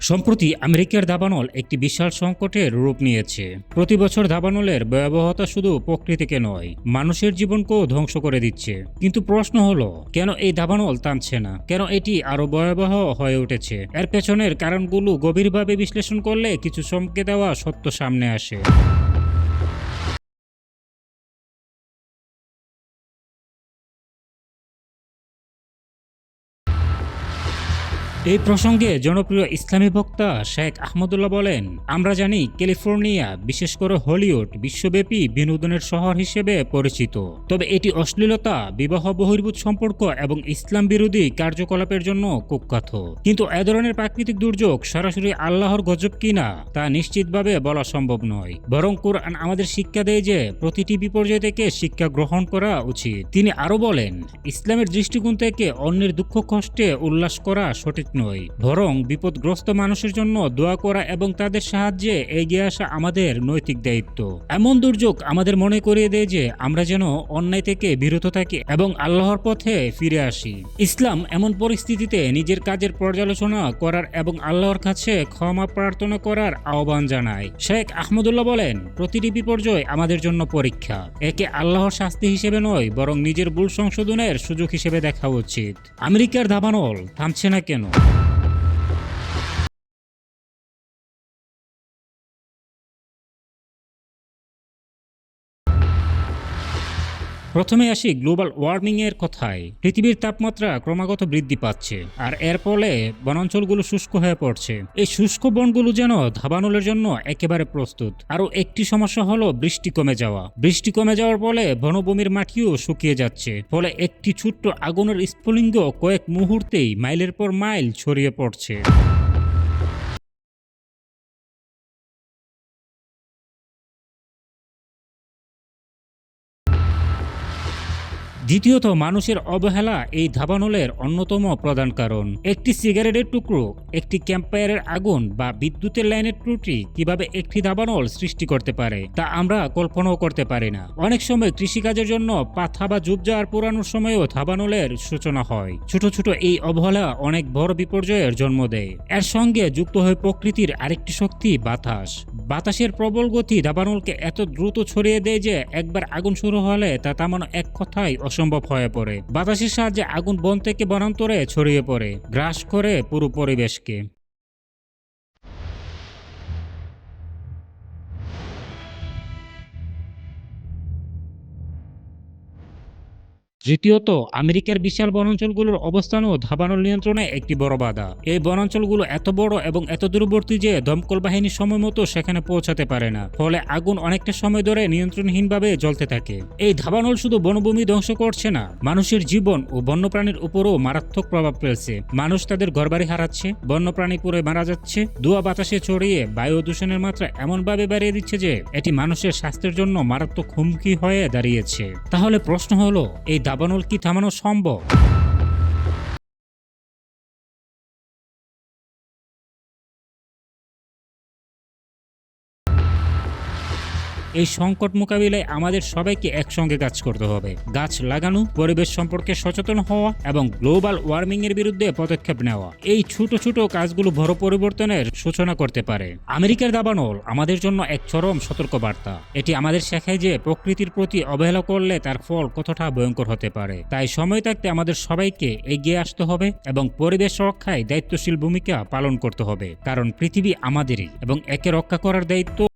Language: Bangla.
সম্প্রতি আমেরিকার দাবানল একটি বিশাল সংকটের রূপ নিয়েছে। প্রতি বছর দাবানলের ভয়াবহতা শুধু প্রকৃতিকে নয়, মানুষের জীবনকেও ধ্বংস করে দিচ্ছে। কিন্তু প্রশ্ন হল, কেন এই দাবানল টানছে না? কেন এটি আরও ভয়াবহ হয়ে উঠেছে? এর পেছনের কারণগুলো গভীরভাবে বিশ্লেষণ করলে কিছু চমকে দেওয়া সত্য সামনে আসে। এই প্রসঙ্গে জনপ্রিয় ইসলামী বক্তা শেখ আহমদুল্লাহ বলেন, আমরা জানি ক্যালিফোর্নিয়া, বিশেষ করে হলিউড, বিশ্বব্যাপী বিনোদনের শহর হিসেবে পরিচিত। তবে এটি অশ্লীলতা, বিবাহ বহির্ভূত সম্পর্ক এবং ইসলাম বিরোধী কার্যকলাপের জন্য কুখ্যাত। কিন্তু এ ধরনের প্রাকৃতিক দুর্যোগ সরাসরি আল্লাহর গজব কিনা তা নিশ্চিতভাবে বলা সম্ভব নয়। বরং কোরআন আমাদের শিক্ষা দেয় যে, প্রতিটি বিপর্যয় থেকে শিক্ষা গ্রহণ করা উচিত। তিনি আরও বলেন, ইসলামের দৃষ্টিকোণ থেকে অন্যের দুঃখ কষ্টে উল্লাস করা সঠিক নয় বরং বিপদগ্রস্ত মানুষের জন্য দোয়া করা এবং তাদের সাহায্যে এগিয়ে আসা আমাদের নৈতিক দায়িত্ব। এমন দুর্যোগ আমাদের মনে করিয়ে দেয় যে আমরা যেন অন্যায় থেকে বিরত থাকি এবং আল্লাহর পথে ফিরে আসি। ইসলাম এমন পরিস্থিতিতে নিজের কাজের পর্যালোচনা করার এবং আল্লাহর কাছে ক্ষমা প্রার্থনা করার আহ্বান জানায়। শেখ আহমদুল্লাহ বলেন, প্রতিটি বিপর্যয় আমাদের জন্য পরীক্ষা। একে আল্লাহর শাস্তি হিসেবে নয়, বরং নিজের ভুল সংশোধনের সুযোগ হিসেবে দেখা উচিত। আমেরিকার দাবানল, থামছে না কেন? প্রথমে আসি গ্লোবাল ওয়ার্মিং এর কথায়। পৃথিবীর তাপমাত্রা ক্রমাগত বৃদ্ধি পাচ্ছে, আর এর ফলে বনাঞ্চলগুলো শুষ্ক হয়ে পড়ছে। এই শুষ্ক বনগুলো যেন ধাবানলের জন্য একেবারে প্রস্তুত। আরও একটি সমস্যা হলো বৃষ্টি কমে যাওয়া। বৃষ্টি কমে যাওয়ার ফলে বনভূমির মাটিও শুকিয়ে যাচ্ছে, ফলে একটি ছোট্ট আগুনের স্ফুলিঙ্গ কয়েক মুহূর্তেই মাইলের পর মাইল ছড়িয়ে পড়ছে। দ্বিতীয়ত, মানুষের অবহেলা এই ধাবানলের অন্যতম প্রধান কারণ। একটি সিগারেটের টুকরো, একটি ক্যাম্পায়ারের আগুন বা বিদ্যুতের লাইনের ত্রুটি কীভাবে একটি দাবানল সৃষ্টি করতে পারে, তা আমরা কল্পনাও করতে পারি না। অনেক সময় কৃষিকাজের জন্য পাথা বা জুবজার পুরানোর সময়ও ধাবানলের সূচনা হয়। ছোট ছোট এই অবহেলা অনেক বড় বিপর্যয়ের জন্ম দেয়। এর সঙ্গে যুক্ত হয়ে প্রকৃতির আরেকটি শক্তি, বাতাস। বাতাসের প্রবল গতি দাবানলকে এত দ্রুত ছড়িয়ে দেয় যে একবার আগুন শুরু হলে তা তেমন এক কথাই অসম্ভব হয়ে পড়ে। বাতাসের সাহায্যে আগুন বন থেকে বনান্তরে ছড়িয়ে পড়ে, গ্রাস করে পুরো পরিবেশকে। তৃতীয়ত আমেরিকার বিশাল বনাঞ্চলগুলোর অবস্থানও ধাবানল নিয়ন্ত্রণে একটি বড় বাধা। এই বনাঞ্চলগুলো এত বড় এবং এত দূরবর্তী যে দমকল বাহিনী সময় মতো সেখানে পৌঁছাতে পারে না। ফলে আগুন অনেকটা সময় ধরে নিয়ন্ত্রণহীনভাবে জ্বলতে থাকে। এই ধাবানল শুধু বনভূমি ধ্বংস করছে না, মানুষের জীবন ও বন্যপ্রাণীর উপরও মারাত্মক প্রভাব ফেলছে। মানুষ তাদের ঘরবাড়ি হারাচ্ছে, বন্যপ্রাণী পুড়ে মারা যাচ্ছে, ধোয়া বাতাসে ছড়িয়ে বায়ু দূষণের মাত্রা এমনভাবে বাড়িয়ে দিচ্ছে যে এটি মানুষের স্বাস্থ্যের জন্য মারাত্মক হুমকি হয়ে দাঁড়িয়েছে। তাহলে প্রশ্ন হলো, এই দাবানল কি থামানো সম্ভব? এই সংকট মোকাবিলায় আমাদের সবাইকে একসঙ্গে কাজ করতে হবে। গাছ লাগানো, পরিবেশ সম্পর্কে সচেতন হওয়া এবং গ্লোবাল ওয়ার্মিং এর বিরুদ্ধে পদক্ষেপ নেওয়া। এই ছোট ছোট কাজগুলো বড় পরিবর্তনের সূচনা করতে পারে। আমেরিকার দাবানল, আমাদের জন্য এক চরম সতর্কবার্তা। এটি আমাদের শেখায় যে প্রকৃতির প্রতি অবহেলা করলে তার ফল কতটা ভয়ঙ্কর হতে পারে। তাই সময় থাকতে আমাদের সবাইকে এগিয়ে আসতে হবে এবং পরিবেশ রক্ষায় দায়িত্বশীল ভূমিকা পালন করতে হবে। কারণ পৃথিবী আমাদেরই এবং একে রক্ষা করার দায়িত্ব